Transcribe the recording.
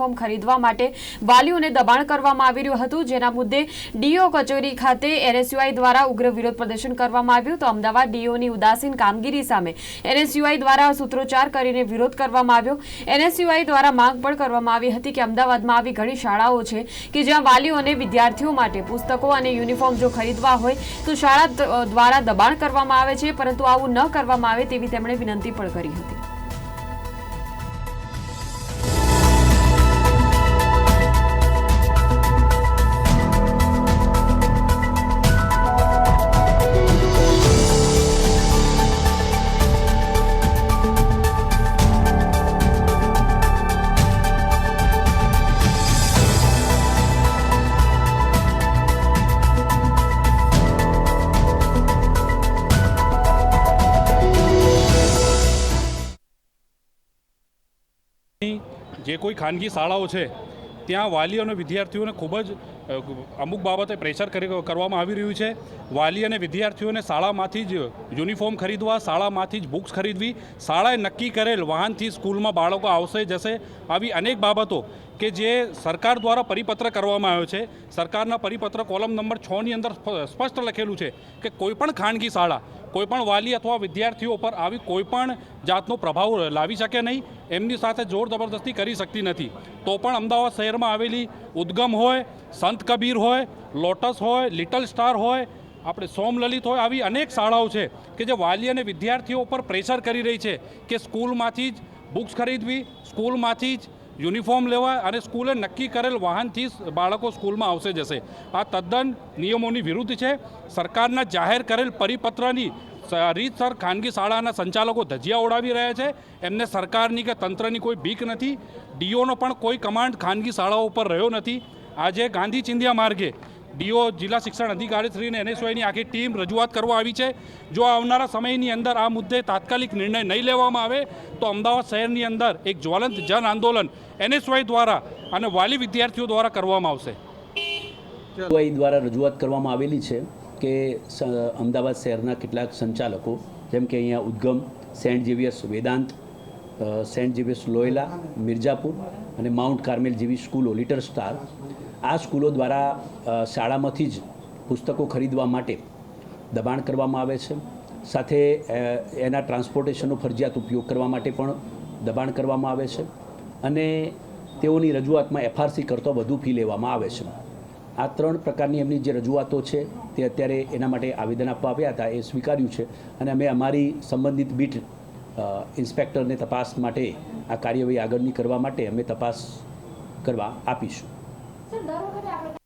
Uniform ખરીદવા માટે વાલીઓને દબાણ કરવામાં આવી રહ્યું હતું. જેના મુદ્દે ડીઓ કચેરી ખાતે એનએસયુઆઈ દ્વારા ઉગ્ર વિરોધ પ્રદર્શન કરવામાં આવ્યું તો અમદાવાદ ડીઓની ઉદાસીન કામગીરી સામે એનએસયુઆઈ દ્વારા સૂત્રોચ્ચાર કરીને વિરોધ કરવામાં આવ્યો. એનએસયુઆઈ દ્વારા માંગ પણ કરવામાં આવી હતી કે અમદાવાદમાં આવી ઘણી શાળાઓ છે કે જ્યાં વાલીઓને વિદ્યાર્થીઓ માટે પુસ્તકો અને યુનિફોર્મ જો ખરીદવા હોય તો શાળા દ્વારા દબાણ કરવામાં આવે છે, પરંતુ આવું ન કરવામાં આવે તેવી તેમણે વિનંતી પણ કરી હતી. જે કોઈ ખાનગી શાળાઓ છે ત્યાં વાલીઓ અને વિદ્યાર્થીઓને ખૂબ જ અમુક બાબતે પ્રેશર કરી કરવામાં આવી રહ્યું છે. વાલી અને વિદ્યાર્થીઓને શાળામાંથી જ યુનિફોર્મ ખરીદવા, શાળામાંથી જ બુક્સ ખરીદવી, શાળાએ નક્કી કરેલ વાહનથી સ્કૂલમાં બાળકો આવશે, જશે આવી અનેક બાબતો કે જે સરકાર દ્વારા પરિપત્ર કરવામાં આવ્યો છે. સરકારના પરિપત્ર કોલમ નંબર છની અંદર સ્પષ્ટ લખેલું છે કે કોઈપણ ખાનગી શાળા કોઈપણ વાલી અથવા વિદ્યાર્થીઓ પર આવી કોઈપણ જાતનો પ્રભાવ લાવી શકે નહીં. એમની સાથે જોર જબરદસ્તી કરી શકતી નથી. તો પણ અમદાવાદ શહેરમાં આવેલી ઉદ્ગમ હોય સંત કબીર હોય, લોટસ હોય, લિટલ સ્ટાર હોય, આપણે સોમલલિત હોય, આવી અનેક શાળાઓ છે કે જે વાલી અને વિદ્યાર્થીઓ પર પ્રેશર કરી રહી છે કે સ્કૂલમાંથી જ બુક્સ ખરીદવી, સ્કૂલમાંથી જ યુનિફોર્મ લેવા અને સ્કૂલે નક્કી કરેલ વાહનથી બાળકો સ્કૂલમાં આવશે જશે. આ તદ્દન નિયમોની વિરુદ્ધ છે. સરકારના જાહેર કરેલ પરિપત્રની રીતસર ખાનગી શાળાના સંચાલકો ધજિયા ઉડાવી રહ્યા છે. એમને સરકારની કે તંત્રની કોઈ બીક નથી. ડીઓનો પણ કોઈ કમાન્ડ ખાનગી શાળાઓ ઉપર રહ્યો નથી. આજે ગાંધી ચિંધ્યા માર્ગે ડીઓ જિલ્લા શિક્ષણ અધિકારી શ્રીને એનએસઓની આખી ટીમ રજૂઆત કરવા આવી છે. જો આવનારા સમયની અંદર આ મુદ્દે તાત્કાલિક નિર્ણય નહીં લેવામાં આવે, તો અમદાવાદ શહેરની અંદર એક જ્વલંત જન આંદોલન એનએસવાય દ્વારા અને વાલી વિદ્યાર્થીઓ દ્વારા કરવામાં આવશે. દ્વારા રજૂઆત કરવામાં આવેલી છે કે અમદાવાદ શહેરના કેટલાક સંચાલકો, જેમ કે અહીંયા Udgam, Saint Xavier's Vedant Saint Xavier's Loyola Mirzapur અને માઉન્ટ કાર્મેલ જેવી સ્કૂલો લિટર સ્ટાર આ સ્કૂલો દ્વારા શાળામાંથી જ પુસ્તકો ખરીદવા માટે દબાણ કરવામાં આવે છે. સાથે એના ટ્રાન્સપોર્ટેશનનો ફરજિયાત ઉપયોગ કરવા માટે પણ દબાણ કરવામાં આવે છે. અને તેઓની રજૂઆતમાં એફઆરસી કરતો વધુ ફી લેવામાં આવે છે. આ ત્રણ પ્રકારની એમની જે રજૂઆતો છે, તે અત્યારે એના માટે આવેદન આપવા આવ્યા હતા, એ સ્વીકાર્યું છે. અને અમે અમારી સંબંધિત બીટ ઇન્સ્પેક્ટરને તપાસ માટે આ કાર્યવાહી આગળની કરવા માટે અમે તપાસ કરવા આપીશું. सर दरवर्षी आपण